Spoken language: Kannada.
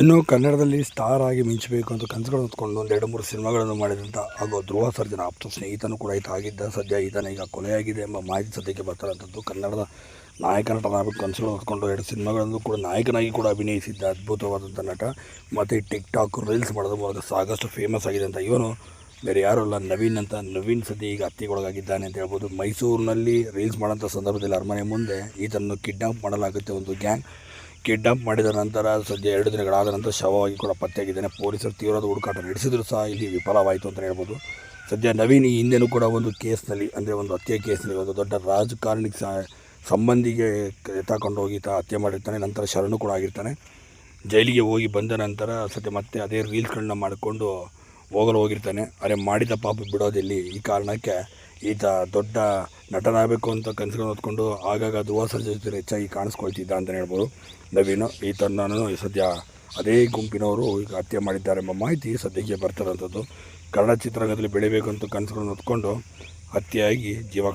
ಇನ್ನು ಕನ್ನಡದಲ್ಲಿ ಸ್ಟಾರ್ ಆಗಿ ಮಿಂಚಬೇಕು ಅಂತ ಕನಸುಗಳನ್ನು ಹೊತ್ಕೊಂಡು ಒಂದು ಎರಡು ಮೂರು ಸಿನಿಮಾಗಳನ್ನು ಮಾಡಿದಂಥ ಹಾಗೂ ಧ್ರುವ ಸರ್ಜನ ಆಪ್ತ ಸ್ನೇಹಿತನು ಕೂಡ ಈತ ಆಗಿದ್ದ, ಸದ್ಯ ಈತನ ಈಗ ಕೊಲೆಯಾಗಿದೆ ಎಂಬ ಮಾಹಿತಿ ಸದ್ಯಕ್ಕೆ ಬರ್ತಾರಂಥದ್ದು ಕನ್ನಡದ ನಾಯಕ ನಟನಾಗಬೇಕು ಕನಸುಗಳನ್ನು ಹೊತ್ಕೊಂಡು ಎರಡು ಸಿನಿಮಾಗಳನ್ನು ಕೂಡ ನಾಯಕನಾಗಿ ಕೂಡ ಅಭಿನಯಿಸಿದ್ದ ಅದ್ಭುತವಾದಂಥ ನಟ ಮತ್ತು ಟಿಕ್ ಟಾಕ್ ರೀಲ್ಸ್ ಮಾಡೋದ್ರ ಮೂಲಕ ಸಾಕಷ್ಟು ಫೇಮಸ್ ಆಗಿದೆ ಅಂತ ಇವನು. ಬೇರೆ ಯಾರೂ ಅಲ್ಲ, ನವೀನ್ ಅಂತ, ನವೀನ್ ಸದ್ಯ ಈಗ ಹತ್ತಿಗೊಳಗಾಗಿದ್ದಾನೆ ಅಂತ ಹೇಳ್ಬೋದು. ಮೈಸೂರಿನಲ್ಲಿ ರೀಲ್ಸ್ ಮಾಡೋಂಥ ಸಂದರ್ಭದಲ್ಲಿ ಅರಮನೆ ಮುಂದೆ ಈತನನ್ನು ಕಿಡ್ನಾಪ್ ಮಾಡಲಾಗುತ್ತೆ ಒಂದು ಗ್ಯಾಂಗ್ ಕಿಡ್ನಾಪ್ ಮಾಡಿದ ನಂತರ ಸದ್ಯ ಎರಡು ದಿನಗಳಾದ ನಂತರ ಶವವಾಗಿ ಕೂಡ ಪತ್ತೆಯಾಗಿದ್ದಾನೆ. ಪೊಲೀಸರು ತೀವ್ರವಾದ ಹುಡುಕಾಟ ನಡೆಸಿದರೂ ಸಹ ಇಲ್ಲಿ ವಿಫಲವಾಯಿತು ಅಂತ ಹೇಳ್ಬೋದು. ಸದ್ಯ ನವೀನ್ ಈ ಹಿಂದೆನೂ ಕೂಡ ಒಂದು ಕೇಸ್ನಲ್ಲಿ, ಅಂದರೆ ಒಂದು ಹತ್ಯೆ ಕೇಸ್ನಲ್ಲಿ ಒಂದು ದೊಡ್ಡ ರಾಜಕಾರಣಿಗೆ ಸಹ ಸಂಬಂಧಿಗೆ ಹೋಗಿ ತಾ ಹತ್ಯೆ ಮಾಡಿರ್ತಾನೆ. ನಂತರ ಶರಣು ಕೂಡ ಆಗಿರ್ತಾನೆ. ಜೈಲಿಗೆ ಹೋಗಿ ಬಂದ ನಂತರ ಸದ್ಯ ಮತ್ತೆ ಅದೇ ರೀಲ್ಸ್ಗಳನ್ನ ಮಾಡಿಕೊಂಡು ಹೋಗಲು ಹೋಗಿರ್ತಾನೆ. ಅರೆ ಮಾಡಿದ ಪಾಪ ಬಿಡೋದಿಲ್ಲಿ ಈ ಕಾರಣಕ್ಕೆ ಈತ ದೊಡ್ಡ ನಟನಾಗಬೇಕು ಅಂತ ಕನಸುಗಳನ್ನು ಹೊತ್ಕೊಂಡು ಆಗಾಗ ಧ್ರುವ ಜೊತೆ ಹೆಚ್ಚಾಗಿ ಕಾಣಿಸ್ಕೊಳ್ತಿದ್ದ ಅಂತಲೇ ಹೇಳ್ಬೋದು. ನವೀನು ಈತನನ್ನು ಸದ್ಯ ಅದೇ ಗುಂಪಿನವರು ಈಗ ಹತ್ಯೆ ಮಾಡಿದ್ದಾರೆ ಎಂಬ ಮಾಹಿತಿ ಸದ್ಯಕ್ಕೆ ಬರ್ತಿರೋಂಥದ್ದು ಕನ್ನಡ ಚಿತ್ರರಂಗದಲ್ಲಿ ಬೆಳಿಬೇಕು ಅಂತ ಕನಸುಗಳನ್ನು ಹೊತ್ಕೊಂಡು ಹತ್ಯೆಯಾಗಿ ಜೀವ